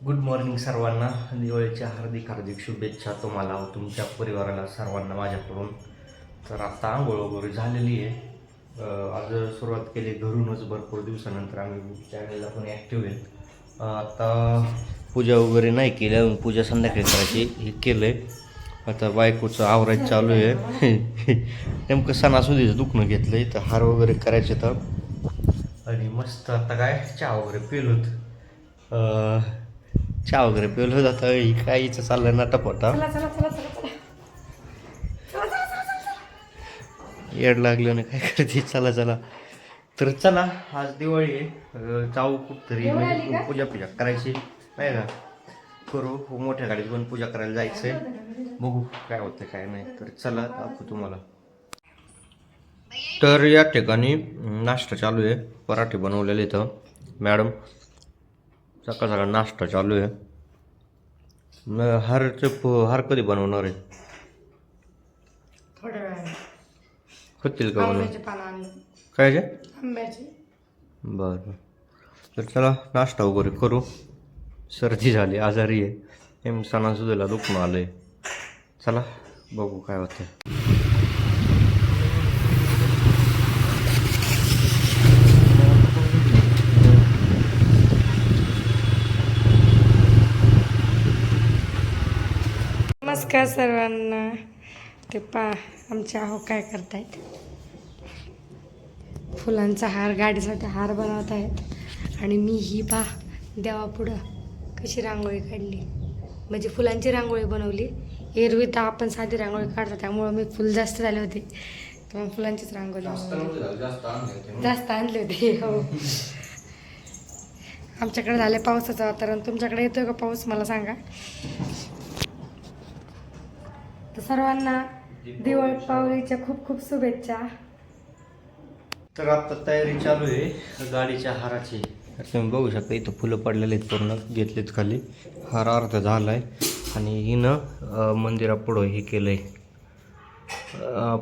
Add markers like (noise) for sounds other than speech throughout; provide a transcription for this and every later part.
Good morning सर्वांना. दिवाळीच्या हार्दिक हार्दिक शुभेच्छा तुम्हाला व तुमच्या परिवाराला सर्वांना माझ्याकडून. तर आता आंघोळ वगैरे झालेली आहे. आज सुरुवात केली घरूनच भरपूर दिवसानंतर आम्ही चॅनलला पण ॲक्टिव्ह आहेत आता पूजा वगैरे नाही केली अजून पूजा संध्याकाळी करायची हे केलं आहे आता बायकोचं आवरायचं चालू आहे. (laughs) नेमकं सणासुदीचं दुखणं घेतलं आहे तर हार वगैरे करायचे तर. आणि मस्त आता काय चहा वगैरे पिलोत. चहा वगैरे पेलो जातं. ही काय हिचं चाललंय नाटापटा चला चला चला चला चला. येड लागलं ना काय करते? चला चला. तर चला आज दिवाळी आहे. जाऊ दिवाळी आली म्हणजे? पूजा पूजा करायची. नाही का? करू. मोठ्या गाडीत पण पूजा करायला जायचंय. बघू काय होतं काय नाही. तर चला दाखवू तुम्हाला. तर या ठिकाणी नाश्ता चालू आहे. पराठे बनवलेले इथं मॅडम सकाळ सकाळ नाश्ता चालू आहे. मग हारचे हार कधी बनवणार आहे? थोड्या वेळाने. होतील का बनवून आंब्याचे पानं आणले काय जे आंब्याचे. बरं बरं. तर चला नाश्ता वगैरे करू. सर्दी झाली आजारी आहे. एम सणासुदीला दुखणं आलं आहे चला बघू काय होतं नमस्कार सर्वांना? ते पा आमचे आहो काय करतायत? फुलांचा हार गाडीसाठी हार बनवत आहेत. आणि मी ही पा देवापुढं कशी रांगोळी काढली. म्हणजे फुलांची रांगोळी बनवली. एरवी तर आपण साधी रांगोळी काढतो त्यामुळं मी फुल जास्त झाले होते. तर फुलांचीच रांगोळी. जास्त आणले होते हो. आमच्याकडे झाले पावसाचं वातावरण. तुमच्याकडे येतोय का पाऊस मला सांगा. तर सर्वांना दिवाळी पावलीच्या खूप खूप शुभेच्छा. तर आता तयारी चालू आहे गाडीच्या हाराची. तर तुम्ही बघू शकता इथं फुलं पडलेले आहेत पूर्ण घेतलेत खाली. हार अर्ध झाला आहे आणि हिनं मंदिरापुढं हे केलं आहे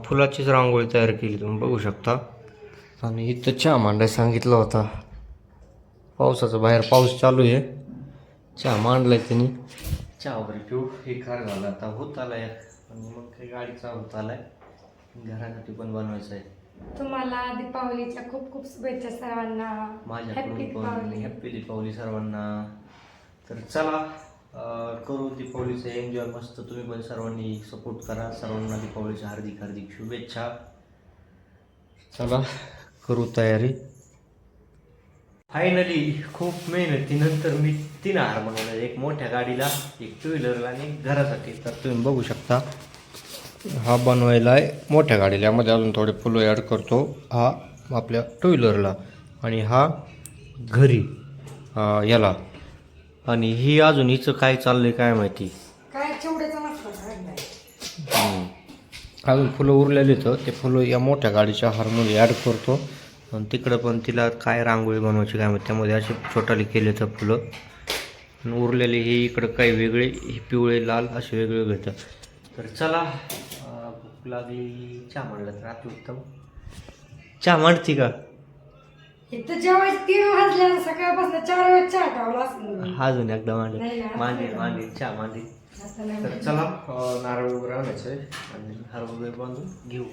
फुलाचीच रांगोळी तयार केली तुम्ही बघू शकता. आणि इथं चहा मांडायला सांगितलं होता. पावसाचं बाहेर पाऊस चालू आहे. चहा मांडलाय त्यांनी. चहा वगैरे पिऊ हे खार झालं. आता होत आलाय. आणि मग काही गाडीचा होत आलाय. घरासाठी पण बनवायचं आहे. तुम्हाला दीपावलीच्या खूप खूप शुभेच्छा सर्वांना. हॅपी माझ्याकडून पण दीपावली. हॅप्पी दीपावली सर्वांना. तर चला अं, करू दीपावलीचं एन्जॉय मस्त. तुम्ही पण सर्वांनी सपोर्ट करा. सर्वांना दीपावलीच्या हार्दिक हार्दिक शुभेच्छा. चला करू तयारी. फायनली खूप मेहनतीनंतर मी तीन हार बनवले एक मोठ्या गाडीला एक टू व्हीलरला आणि एक घरासाठी. तर तुम्ही बघू शकता हा बनवायला आहे. मोठ्या गाडीला यामध्ये अजून थोडे फुलं ॲड करतो. हा आपल्या टू व्हीलरला आणि हा घरी याला. आणि ही अजून हिचं काय चाललंय काय माहिती. अजून फुलं उरलेली तर ते फुलं या मोठ्या गाडीच्या हारमध्ये ॲड करतो. आणि तिकडं पण तिला काय रांगोळी बनवायची काय माहिती त्यामध्ये असे छोटाले केले तर फुलं. आणि उरलेले हे इकडं काही वेगळे हे पिवळे लाल असे वेगळे वेगळे तर चला भूक लागली चहा म्हणलं तर अतिउत्तम चहा मांडती का? इथं जेवायचे तीन वाजले सकाळपासून चार वेळेस चहा टावला असं अजून एकदा मांडे. मांडे मांडे चहा मांडे. तर चला नारळ वगैरे आणायचं आहे आणि हार वगैरे बांधून घेऊ.